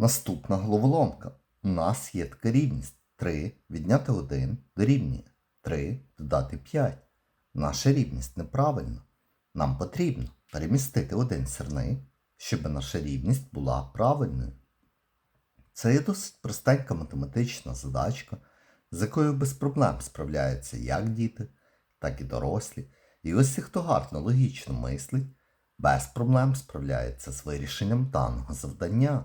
Наступна головоломка. У нас є така рівність 3 відняти 1 дорівнює 3 додати 5. Наша рівність неправильна. Нам потрібно перемістити один сірник, щоб наша рівність була правильною. Це є досить простенька математична задачка, з якою без проблем справляються як діти, так і дорослі. І ось ті, хто гарно логічно мислить, без проблем справляється з вирішенням даного завдання.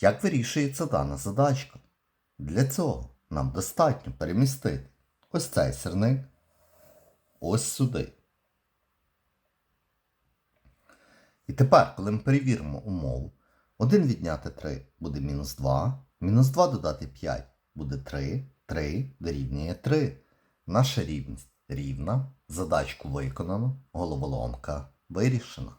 Як вирішується дана задачка? Для цього нам достатньо перемістити ось цей сірник ось сюди. І тепер, коли ми перевіримо умову, 1 відняти 3 буде мінус 2, мінус 2 додати 5 буде 3, 3 дорівнює 3. Наша рівність рівна, задачку виконано, головоломка вирішена.